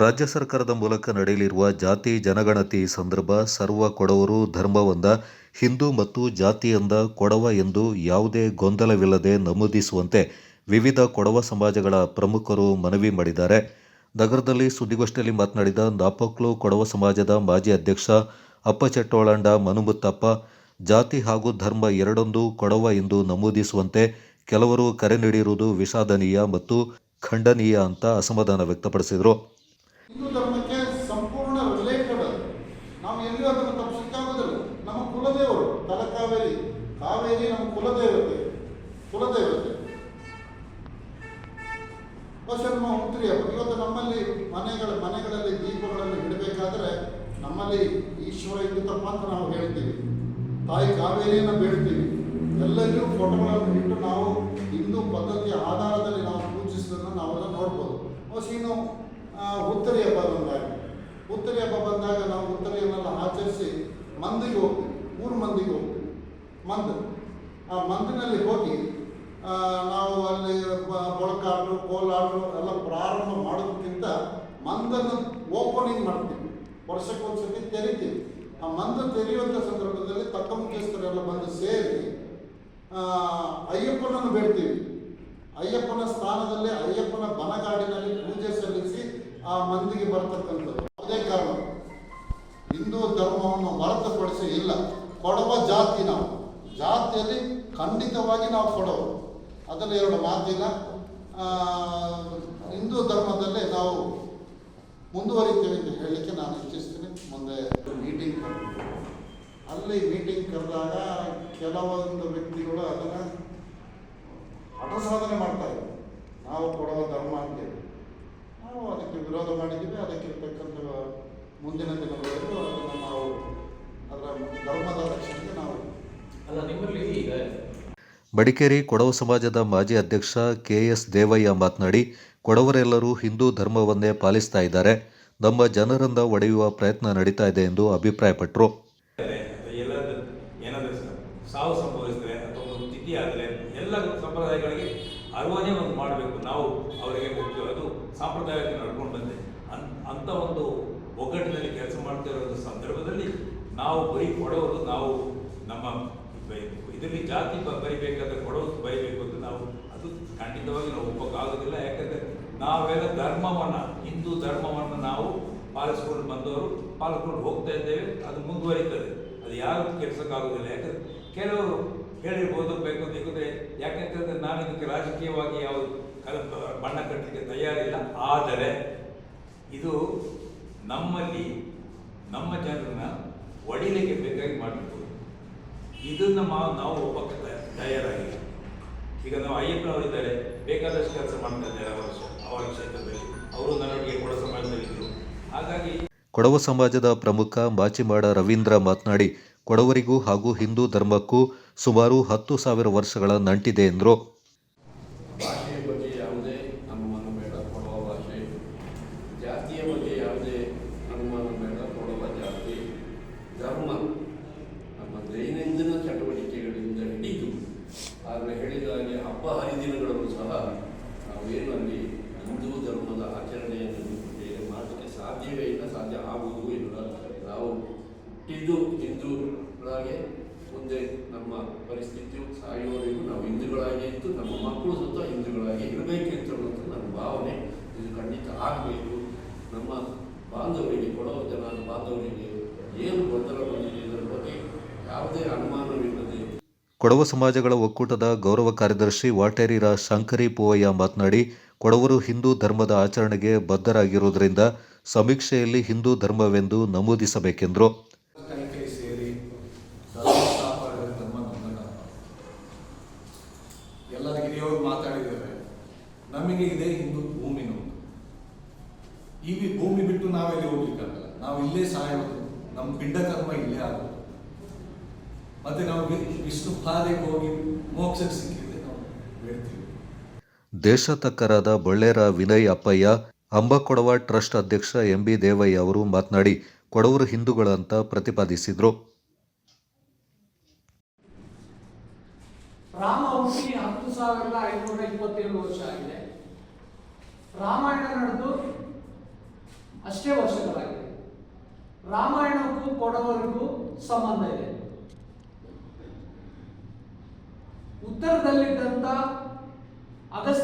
ರಾಜ್ಯ ಸರ್ಕಾರದ ಮೂಲಕ ನಡೆಯಲಿರುವ ಜಾತಿ ಜನಗಣತಿ ಸಂದರ್ಭ ಸರ್ವ ಕೊಡವರು ಧರ್ಮವೊಂದ, ಹಿಂದೂ ಮತ್ತು ಜಾತಿಯೊಂದ ಕೊಡವ ಎಂದು ಯಾವುದೇ ಗೊಂದಲವಿಲ್ಲದೆ ನಮೂದಿಸುವಂತೆ ವಿವಿಧ ಕೊಡವ ಸಮಾಜಗಳ ಪ್ರಮುಖರು ಮನವಿ ಮಾಡಿದ್ದಾರೆ. ನಗರದಲ್ಲಿ ಸುದ್ದಿಗೋಷ್ಠಿಯಲ್ಲಿ ಮಾತನಾಡಿದ ನಾಪೋಕ್ಲು ಕೊಡವ ಸಮಾಜದ ಮಾಜಿ ಅಧ್ಯಕ್ಷ ಅಪ್ಪಚೆಟ್ಟೋಳಂಡ ಮನುಮುತ್ತಪ್ಪ ಜಾತಿ ಹಾಗೂ ಧರ್ಮ ಎರಡೊಂದು ಕೊಡವ ಎಂದು ನಮೂದಿಸುವಂತೆ ಕೆಲವರು ಕರೆ ನೀಡಿರುವುದು ವಿಷಾದನೀಯ ಮತ್ತು ಖಂಡನೀಯ ಅಂತ ಅಸಮಾಧಾನ ವ್ಯಕ್ತಪಡಿಸಿದರು. ಹಿಂದೂ ಧರ್ಮಕ್ಕೆ ಸಂಪೂರ್ಣ ರಿಲೇಟೆಡ್ ಅದು ನಾವು ಎಲ್ಲೂ ಅದನ್ನು ನಮ್ಮ ಕುಲದೇವರು, ತಲಕಾವೇರಿ, ಕಾವೇರಿ ನಮ್ಮ ಕುಲದೇವತೆ ಕುಲದೇವತೆ. ಬಹುಶಃ ನಮ್ಮ ಉತ್ತರಿ ಇವತ್ತು ನಮ್ಮಲ್ಲಿ ಮನೆಗಳ, ಮನೆಗಳಲ್ಲಿ ದೀಪಗಳನ್ನು ಇಡಬೇಕಾದ್ರೆ ನಮ್ಮಲ್ಲಿ ಈಶ್ವರ ಇದ್ದುತ್ತಪ್ಪ ಅಂತ ನಾವು ಹೇಳ್ತೀವಿ. ತಾಯಿ ಕಾವೇರಿಯನ್ನು ಬೇಡ್ತೀವಿ. ಎಲ್ಲರಿಗೂ ಫೋಟೋಗಳನ್ನು ಇಟ್ಟು ನಾವು ಹಿಂದೂ ಪದ್ಧತಿಯ ಆಧಾರದಲ್ಲಿ ನಾವು ಮಂದಿಗೆ ಹೋಗ್ತೀವಿ ಮೂರು ಮಂದಿಗೆ ಹೋಗ್ತೀವಿ ಮಂದ್ ಆ ಮಂದಿನಲ್ಲಿ ಹೋಗಿ ನಾವು ಅಲ್ಲಿ ಮೊಳಕಾಟು ಕೋಲಾಟು ಎಲ್ಲ ಪ್ರಾರಂಭ ಮಾಡೋದಕ್ಕಿಂತ ಮಂದನ್ನು ಓಪನಿಂಗ್ ಮಾಡ್ತೀವಿ ವರ್ಷಕ್ಕೊಂದು ವರ್ಷಕ್ಕೊಂದ್ಸತಿ ತೆರಿತೀವಿ ಆ ಮಂದ ತೆರೆಯುವಂಥ ಸಂದರ್ಭದಲ್ಲಿ ತಕ್ಕ ಮುಖ್ಯಸ್ಥರೆಲ್ಲ ಬಂದು ಸೇರಿ ಅಯ್ಯಪ್ಪನನ್ನು ಬೇಡ್ತೀವಿ. ಅಯ್ಯಪ್ಪನ ಸ್ಥಾನದಲ್ಲಿ ಅಯ್ಯಪ್ಪನ ಬನಗಾಡಿನಲ್ಲಿ ಪೂಜೆ ಸಲ್ಲಿಸಿ ಆ ಮಂದಿಗೆ ಬರ್ತಕ್ಕಂಥದ್ದು. ಅದೇ ಕಾರಣ. ಹಿಂದೂ ಧರ್ಮವನ್ನು ಹೊರತುಪಡಿಸಿ ಇಲ್ಲ. ಕೊಡವ ಜಾತಿ ನಾವು. ಜಾತಿಯಲ್ಲಿ ಖಂಡಿತವಾಗಿ ನಾವು ಕೊಡವು ಅದರಲ್ಲಿ ಎರಡು ಮಾತಿಲ್ಲ. ಹಿಂದೂ ಧರ್ಮದಲ್ಲೇ ನಾವು ಮುಂದುವರಿತೀವಿ ಅಂತ ಹೇಳಲಿಕ್ಕೆ ನಾನು ಇಚ್ಛಿಸ್ತೀನಿ. ಮುಂದೆ ಮೀಟಿಂಗ್ ಅಲ್ಲಿ ಮೀಟಿಂಗ್ ಕರೆದಾಗ ಕೆಲವೊಂದು ವ್ಯಕ್ತಿಗಳು ಅದನ್ನು ಹಠಸಾಧನೆ ಮಾಡ್ತಾ ಇದ್ದಾರೆ. ನಾವು ಕೊಡುವ ಧರ್ಮ ಅಂತೇಳಿ ನಾವು ಅದಕ್ಕೆ ವಿರೋಧ ಮಾಡಿದ್ದೀವಿ. ಅದಕ್ಕೆ ಇರ್ತಕ್ಕಂಥ ಮುಂದಿನ ದಿನಗಳಲ್ಲೂ ಅದನ್ನು ನಾವು ಅದರ ಧರ್ಮದ ರಕ್ಷಣೆಗೆ ನಾವು ಅಲ್ಲ ನಿಮ್ಮಲ್ಲಿ ಈಗ ಮಡಿಕೇರಿ ಕೊಡವ ಸಮಾಜದ ಮಾಜಿ ಅಧ್ಯಕ್ಷ ಕೆ ಎಸ್ ದೇವಯ್ಯ ಮಾತನಾಡಿ ಕೊಡವರೆಲ್ಲರೂ ಹಿಂದೂ ಧರ್ಮವನ್ನೇ ಪಾಲಿಸ್ತಾ ಇದ್ದಾರೆ. ನಮ್ಮ ಜನರಿಂದ ಒಡೆಯುವ ಪ್ರಯತ್ನ ನಡೀತಾ ಇದೆ ಎಂದು ಅಭಿಪ್ರಾಯಪಟ್ಟರು. ಎಲ್ಲದ ಏನಾದರೂ ಸಾವು ಸಂಭವಿಸಿದ್ರೆ ಅಥವಾ ಒಂದು ತಿಥಿ ಆದರೆ ಎಲ್ಲ ಸಂಪ್ರದಾಯಗಳಿಗೆ ಅರಿವನ್ನೇ ಒಂದು ಮಾಡಬೇಕು ನಾವು ಅವರಿಗೆ ಅದು ಸಾಂಪ್ರದಾಯಕ್ಕೆ ನಡ್ಕೊಂಡು ಬಂದೆ. ಅಂತ ಒಂದು ಒಗ್ಗಟ್ಟಿನಲ್ಲಿ ಕೆಲಸ ಮಾಡ್ತಾ ಇರೋ ಸಂದರ್ಭದಲ್ಲಿ ನಾವು ಬರೀ ಕೊಡೋರು ನಾವು ನಮ್ಮ ಬೈಬೇಕು ಇದರಲ್ಲಿ ಜಾತಿ ಬರಿಬೇಕಾದ್ರೆ ಕೊಡೋದು ಬರಿಬೇಕು ಅಂತ ನಾವು ಅದು ಖಂಡಿತವಾಗಿ ನಾವು ಒಪ್ಪಕ್ಕಾಗೋದಿಲ್ಲ ಯಾಕಂದರೆ ನಾವೆಲ್ಲ ಧರ್ಮವನ್ನು, ಹಿಂದೂ ಧರ್ಮವನ್ನು ನಾವು ಪಾಲಿಸ್ಕೊಂಡು ಬಂದವರು, ಪಾಲಿಸ್ಕೊಂಡು ಹೋಗ್ತಾ ಇದ್ದೇವೆ. ಅದು ಮುಂದುವರಿತದೆ. ಅದು ಯಾರು ಕೆಲ್ಸಕ್ಕಾಗೋದಿಲ್ಲ ಯಾಕಂದ್ರೆ ಕೆಲವರು ಹೇಳಿರ್ಬೋದು, ಬೇಕು ಯಾಕಂದ್ರೆ ಯಾಕಂತಂದ್ರೆ ನಾನು ಇದಕ್ಕೆ ರಾಜಕೀಯವಾಗಿ ಯಾವುದು ಕಲ ಬಣ್ಣ ಕಟ್ಟಲಿಕ್ಕೆ ತಯಾರಿಲ್ಲ. ಆದರೆ ಇದು ನಮ್ಮಲ್ಲಿ, ನಮ್ಮ ಜನರನ್ನ ಒಡಿಲಿಕ್ಕೆ ಬೇಕಾಗಿ ಮಾಡಬೇಕು ಇದನ್ನ ನಾವು ಒಪ್ಪಕ್ಕೆ ತಯ- ತಯಾರಾಗಿಲ್ಲ ಈಗ ನಾವು ಅಯ್ಯಪ್ಪನವರಿದ್ದಾರೆ ಬೇಕಾದಷ್ಟು ಕೆಲಸ ಮಾಡ್ತಾ ಇದ್ದಾರೆ ಅವರ ಅವರ ಕ್ಷೇತ್ರದಲ್ಲಿ. ಅವರು ನನ್ನೊಟ್ಟಿಗೆ ಕೊಡ ಸಮಾಜದಲ್ಲಿದ್ದರು. ಹಾಗಾಗಿ ಕೊಡವ ಸಮಾಜದ ಪ್ರಮುಖ ಮಾಚಿಮಾಡ ರವೀಂದ್ರ ಮಾತನಾಡಿ, ಕೊಡವರಿಗೂ ಹಾಗೂ ಹಿಂದೂ ಧರ್ಮಕ್ಕೂ ಸುಮಾರು ಹತ್ತು ಸಾವಿರ ವರ್ಷಗಳ ನಂಟಿದೆ ಎಂದರು ಭಾಷೆಯ ಬಗ್ಗೆ ಯಾವುದೇ ಅನುಮಾನ ಬೇಡ ಕೊಡುವ ಭಾಷೆ ಜಾತಿಯ ಬಗ್ಗೆ ಯಾವುದೇ ಅನುಮಾನ ಬೇಡ ಕೊಡುವ ಜಾತಿ ಧರ್ಮ ನಮ್ಮ ದೈನಂದಿನ ಚಟುವಟಿಕೆಗಳಿಂದ ಹಿಡಿದು ಆದರೆ ಹೇಳಿದ ಹಾಗೆ ಹಬ್ಬ ಹರಿದಿನಗಳನ್ನು ಸಹ ನಾವೇನು ಅಲ್ಲಿ ಹಿಂದೂ ಧರ್ಮದ ಆಚರಣೆಯನ್ನು ಬೇರೆ ಮಾಡಲಿಕ್ಕೆ ಸಾಧ್ಯವೇ ಇಲ್ಲ ಸಾಧ್ಯ ಆಗುವುದೂ ಇಲ್ಲ ನಾವು ಹುಟ್ಟಿದ್ದು ಇಂದು ಮುಂದೆ ನಮ್ಮ ಪರಿಸ್ಥಿತಿಯು ಸಾಯುವವರೆಗೂ ನಾವು ಹಿಂದೂಗಳಾಗಿ ಇತ್ತು ನಮ್ಮ ಮಕ್ಕಳು ಸುತ್ತ ಹಿಂದೂಗಳಾಗಿ ಇರಬೇಕು ಅನ್ನೋದು ನನ್ನ ಭಾವನೆ. ಇದು ಖಂಡಿತ ಆಗಬೇಕು. ನಮ್ಮ ಬಾಂಧವರಿಗೆ ಕೊಡೋ ಜನ ಬಾಂಧವರಿಗೆ ಏನು ಗೊಂದಲ ಬಂದಿದೆ ಇದರ ಬಗ್ಗೆ ಯಾವುದೇ ಅನುಮಾನವಿಲ್ಲದೆ ಕೊಡವ ಸಮಾಜಗಳ ಒಕ್ಕೂಟದ ಗೌರವ ಕಾರ್ಯದರ್ಶಿ ವಾಟೇರಿ ರಾ ಶಂಕರಿ ಪೂವಯ್ಯ ಮಾತನಾಡಿ, ಕೊಡವರು ಹಿಂದೂ ಧರ್ಮದ ಆಚರಣೆಗೆ ಬದ್ಧರಾಗಿರುವುದರಿಂದ ಸಮೀಕ್ಷೆಯಲ್ಲಿ ಹಿಂದೂ ಧರ್ಮವೆಂದು ನಮೂದಿಸಬೇಕೆಂದರು ಕೈ ಕೈ ಸೇರಿ ಧರ್ಮ ಕಾಪಾಡಿದರೆ ಧರ್ಮ ನಮ್ಮನ್ನ ಹಿರಿಯವರು ಮಾತಾಡಿದ್ದಾರೆ. ನಮಗೆ ಇದೆ ಹಿಂದೂ ಭೂಮಿ ಈ ಭೂಮಿ ಬಿಟ್ಟು ನಾವೆಲ್ಲಿ ಹೋಗ್ಲಿಕ್ಕಾಗಲ್ಲ? ನಾವು ಇಲ್ಲೇ ಸಾಯೋದು. ನಮ್ಮ ಪಿಂಡ ಕರ್ಮ ಇಲ್ಲೇ ಆಗೋದು. ಮತ್ತೆ ನಾವು ವಿಷ್ಣು ಪಾದೆಗೆ ಹೋಗಿ ಮೋಕ್ಷಕ್ಕೆ ಸಿಕ್ಕಿದ್ರೆ ನಾವು ಹೇಳ್ತೀವಿ. ದೇಶ ತಕ್ಕರಾದ ಬಳ್ಳೇರ ವಿನಯ್ ಅಪ್ಪಯ್ಯ, ಅಂಬಕೊಡವ ಟ್ರಸ್ಟ್ ಅಧ್ಯಕ್ಷ ಎಂಬಿ ದೇವಯ್ಯ ಅವರು ಮಾತನಾಡಿ, ಕೊಡವರು ಹಿಂದೂಗಳಂತ ಪ್ರತಿಪಾದಿಸಿದರು. ರಾಮ ಹುಟ್ಟಿ ಹತ್ತು ಸಾವಿರದ ಐನೂರ ಇಪ್ಪತ್ತೇಳು ವರ್ಷ ಆಗಿದೆ. ರಾಮಾಯಣ ನಡೆದು ಅಷ್ಟೇ ವರ್ಷಗಳಾಗಿದೆ. ರಾಮಾಯಣಕ್ಕೂ ಕೊಡವರಿಗೂ ಸಂಬಂಧ ಇದೆ. ಉತ್ತರದಲ್ಲಿದ್ದಂಥ ಅಗಸ್ತ್ಯ